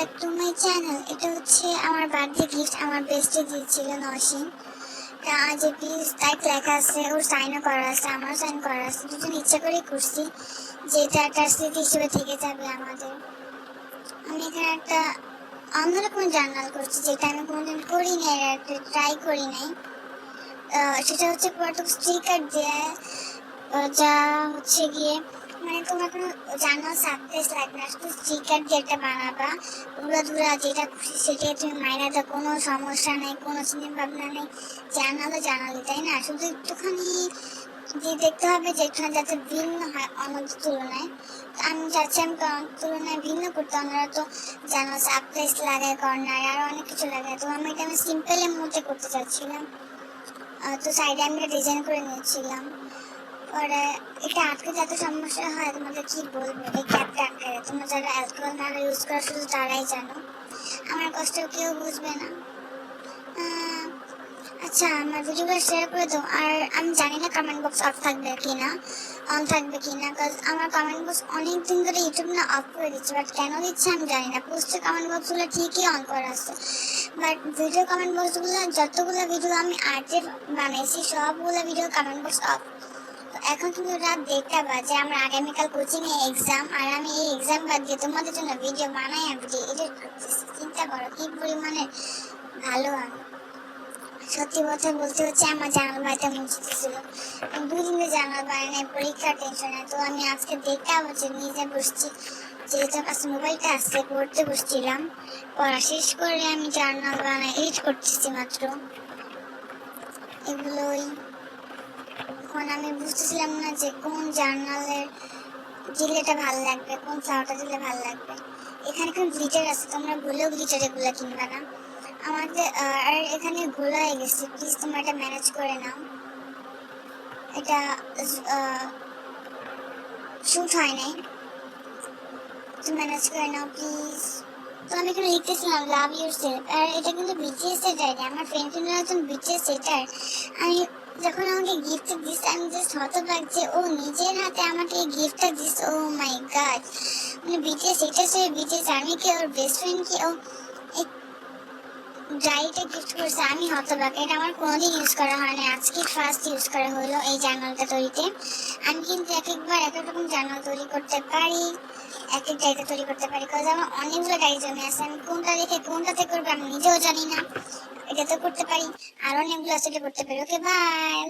Back to my channel এটা হচ্ছে আমার বার্থডে গিফট আমার বেস্টে দিয়েছিল নসীন তা আজ প্লিজ তাই লেখা আছে, ওর সাইনও করা আছে, আমারও সাইন করা আছে, দুজন ইচ্ছা করে করছি যেটা একটা স্মৃতি হিসেবে থেকে যাবে আমাদের। আমি এখানে একটা অন্যরকম জার্নাল করছি, যেটা আমি কোনোদিন করি নাই একটা ট্রাই করি নাই। সেটা হচ্ছে পুরো স্টিকার দিয়ে যা হচ্ছে গিয়ে মানে তোমার কোনো জার্নাল সাকসেস লাগবে না। শুধু দিয়ে একটা বানাবা উড়া ধুরা যেটা খুশি সেটাই তুমি মাইনা দাও। কোনো সমস্যা নেই, কোনো চিন্তা ভাবনা নেই। জার্নালও জানালি, তাই না? শুধু একটুখানি দিয়ে দেখতে হবে যে একটুখানি যাতে ভিন্ন হয় অন্যদের তুলনায়। তো আমি চাচ্ছি আমি তুলনায় ভিন্ন করতে ওনারা তো জানো সাকসেস লাগায় কর্নার আরও অনেক কিছু লাগায় তো আমি এটা আমি সিম্পলের মধ্যে করতে চাচ্ছিলাম। তো সাইডে আমি ডিজাইন করে নিয়েছিলাম। পরে এটা আটকে যত সমস্যা হয় তোমাদের কি বলব? এই ক্যাপটা আটকে যায় তোমরা যারা অ্যালকোহল না ইউজ করো, শুধু তারাই জানো। আমার কষ্ট কেউ বুঝবে না। আচ্ছা আমার ভিডিওটা শেয়ার করে দাও। আর আমি জানি না কমেন্ট বক্স অফ থাকবে কি না অন থাকবে কি না আমার কমেন্ট বক্স অনেক দিন ধরে ইউটিউব না অফ করে দিচ্ছে। বাট কেন দিচ্ছে আমি জানি না। পোস্টের কমেন্ট বক্সগুলো ঠিকই অন করা আছে। বাট ভিডিও কমেন্ট বক্সগুলো যতগুলো ভিডিও আমি আর্টে বানিয়েছি সবগুলো ভিডিও কমেন্ট বক্স অফ এখন কিন্তু রাত দেড়টা বাজে, আমার আগামীকাল কোচিং এ এক্সাম আর আমি এই এক্সাম বাদ দিয়ে তোমাদের জন্য ভিডিও বানাই আমি করতেছি চিন্তা করো, কি পরিমাণে ভালো আমি সত্যি কথা বলতে হচ্ছে, আমার জানাল বাড়িতে মুছতেছিল। দুই দিনে জানাল বাড়ি নাই, পরীক্ষার টেনশনে তো আমি আজকে দেড়টা হচ্ছে নিজে বসছি। যেহেতু কাছে মোবাইলটা আসছে পড়তে বসছিলাম। পড়া শেষ করে আমি জার্নাল বানাই এডিট করতেছি মাত্র। এগুলোই। এখন আমি বুঝতেছিলাম না যে কোন জার্নালের দিলেটা ভালো লাগবে, কোন ফ্লাওয়ারটা দিলে ভালো লাগবে। এখানে কোন গ্লিটার আছে, তোমরা ভুলেও গ্লিটার এগুলো কিনবা না। আমাদের আর এখানে ভুল হয়ে গেছে প্লিজ তোমরা এটা ম্যানেজ করে নাও। এটা শুট হয় নাই। তো ম্যানেজ করে নাও প্লিজ তো আমি এখানে লিখতেছিলাম লাভ ইউর সেলফ আর এটা কিন্তু বিটিএস এর আমার ফ্রেন্ড একজন বিটিএস এটার। আমি যখন আমাকে গিফট দিস, আমি জাস্ট হতবাক যে, ও, নিজের হাতে আমাকে এই গিফটটা দিস, ও মাই গড মানে বিটিএস এটা সে বিটিএস আমি কি ওর বেস্ট ফ্রেন্ড কি? ও ডায়েরিটা গিফট করছে। আমি হতবাক এটা আমার কোনোদিন ইউজ করা হয়নি আজকে ফার্স্ট ইউজ করা হলো এই জার্নালটা তৈরিতে। আমি কিন্তু এক একবার এক রকম জার্নাল তৈরি করতে পারি, এক এক ডায়েরিটা তৈরি করতে পারি কারণ আমার অনেকগুলো ডায়েরি জমে আছে। আমি কোনটা রেখে কোনটাতে করব আমি নিজেও জানি না। এটা তো করতে পারি। আর অনেকগুলো আছে করতে পারি। Okay bye